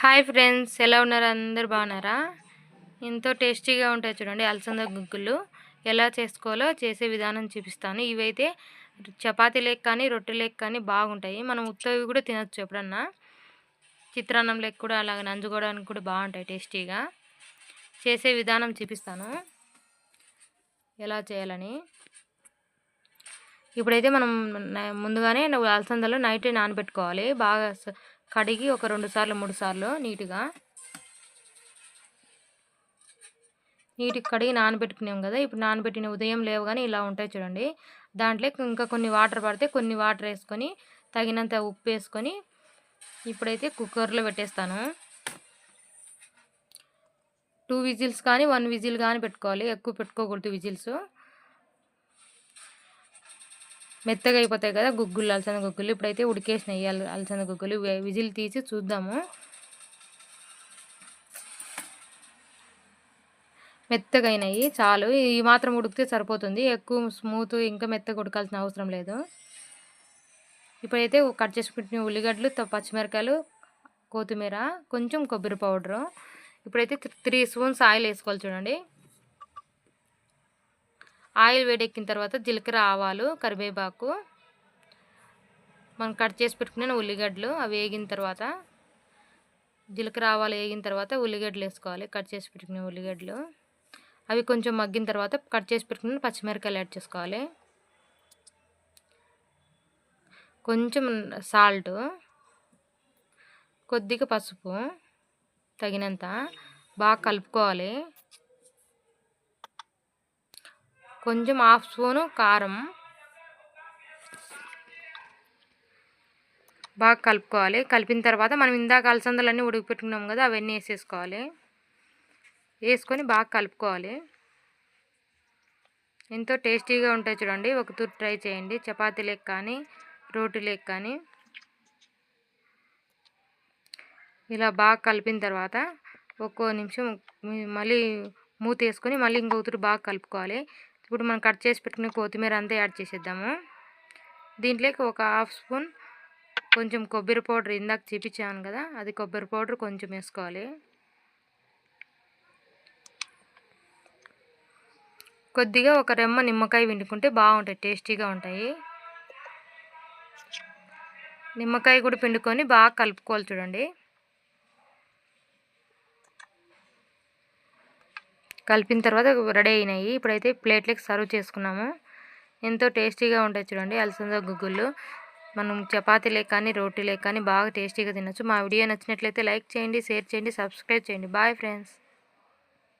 Hi friends ఎలా ఉన్నారు? అందరు బాగున్నారా? ఎంతో టేస్టీగా ఉంటాయి చూడండి అలసంద గుగ్గులు. ఎలా చేసుకోవాలో చేసే విధానం చూపిస్తాను. ఇవైతే చపాతీ లేక కానీ రొట్టె లేక కానీ బాగుంటాయి. మనం ఉత్తవి కూడా తినచ్చు ఎప్పుడన్నా. చిత్రాన్నం లేక కూడా అలాగ నంజుకోవడానికి కూడా బాగుంటాయి టేస్టీగా. చేసే విధానం చూపిస్తాను. ఎలా చేయాలని. ఇప్పుడైతే మనం ముందుగానే అలసందలో నైట్ నానబెట్టుకోవాలి. బాగా కడిగి ఒక రెండు సార్లు మూడు సార్లు నీట్గా. నీటికి కడిగి నానబెట్టుకున్నాం కదా ఇప్పుడు నానబెట్టిన ఉదయం లేవగానే ఇలా ఉంటాయి చూడండి. దాంట్లో ఇంకా కొన్ని వాటర్ పడితే కొన్ని వాటర్ వేసుకొని తగినంత ఉప్పు వేసుకొని ఇప్పుడైతే కుక్కర్లో పెట్టేస్తాను. టూ విజిల్స్ కానీ వన్ విజిల్ కానీ పెట్టుకోవాలి. ఎక్కువ పెట్టుకోకూడదు విజిల్స్. మెత్తగా అయిపోతాయి కదా గుగ్గులు అలసంద గుగ్గులు. ఇప్పుడైతే ఉడికేసినాయి అలసంద గుగ్గులు. విజిల్ తీసి చూద్దాము. మెత్తగా అయినాయి చాలు. ఈ మాత్రం ఉడికితే సరిపోతుంది. ఎక్కువ స్మూత్ ఇంకా మెత్తగా ఉడకాల్సిన అవసరం లేదు. ఇప్పుడైతే కట్ చేసి పెట్టిన ఉల్లిగడ్డలు పచ్చిమిరకాయలు కొత్తిమీర కొంచెం కొబ్బరి పౌడరు. ఇప్పుడైతే త్రీ స్పూన్స్ ఆయిల్ వేసుకోవాలి చూడండి. ఆయిల్ వేడెక్కిన తర్వాత జీలకర్ర ఆవాలు కరివేపాకు. మనం కట్ చేసి పెట్టుకునే ఉల్లిగడ్డలు అవి వేగిన తర్వాత జీలకర్ర ఆవాలు వేగిన తర్వాత ఉల్లిగడ్డలు వేసుకోవాలి. కట్ చేసి పెట్టుకునే ఉల్లిగడ్డలు. అవి కొంచెం మగ్గిన తర్వాత కట్ చేసి పెట్టుకున్న పచ్చిమిరకాయలు యాడ్ చేసుకోవాలి. కొంచెం సాల్ట్ కొద్దిగా పసుపు తగినంత బాగా కలుపుకోవాలి. కొంచెం హాఫ్ స్పూను కారం. బాగా కలుపుకోవాలి. కలిపిన తర్వాత మనం ఇందాక అలసందలన్నీ ఉడికిపెట్టుకున్నాం కదా అవన్నీ వేసేసుకోవాలి. వేసుకొని బాగా కలుపుకోవాలి. ఎంతో టేస్టీగా ఉంటాయి చూడండి. ఒక తూర్ ట్రై చేయండి. చపాతీ లేక కానీ రోటీ లేక కానీ. ఇలా బాగా కలిపిన తర్వాత ఒక్కో నిమిషం మళ్ళీ మూత వేసుకొని మళ్ళీ ఇంకొకటి బాగా కలుపుకోవాలి. ఇప్పుడు మనం కట్ చేసి పెట్టుకునే కొత్తిమీర అంతా యాడ్ చేసేద్దాము. దీంట్లోకి ఒక హాఫ్ స్పూన్ కొంచెం కొబ్బరి పౌడర్ ఇందాక చూపించాను కదా అది కొబ్బరి పౌడర్ కొంచెం వేసుకోవాలి. కొద్దిగా ఒక రెమ్మ నిమ్మకాయ పిండుకుంటే బాగుంటాయి టేస్టీగా ఉంటాయి. నిమ్మకాయ కూడా పిండుకొని బాగా కలుపుకోవాలి చూడండి. కలిపిన తర్వాత రెడీ అయినాయి. ఇప్పుడైతే ప్లేట్లకి సర్వ్ చేసుకున్నాము. ఎంతో టేస్టీగా ఉంటాయి చూడండి అలసంద గుగ్గులు. మనం చపాతీలే కానీ రోటీలే కానీ బాగా టేస్టీగా తినచ్చు. మా వీడియో నచ్చినట్లయితే లైక్ చేయండి షేర్ చేయండి సబ్స్క్రైబ్ చేయండి. Bye friends.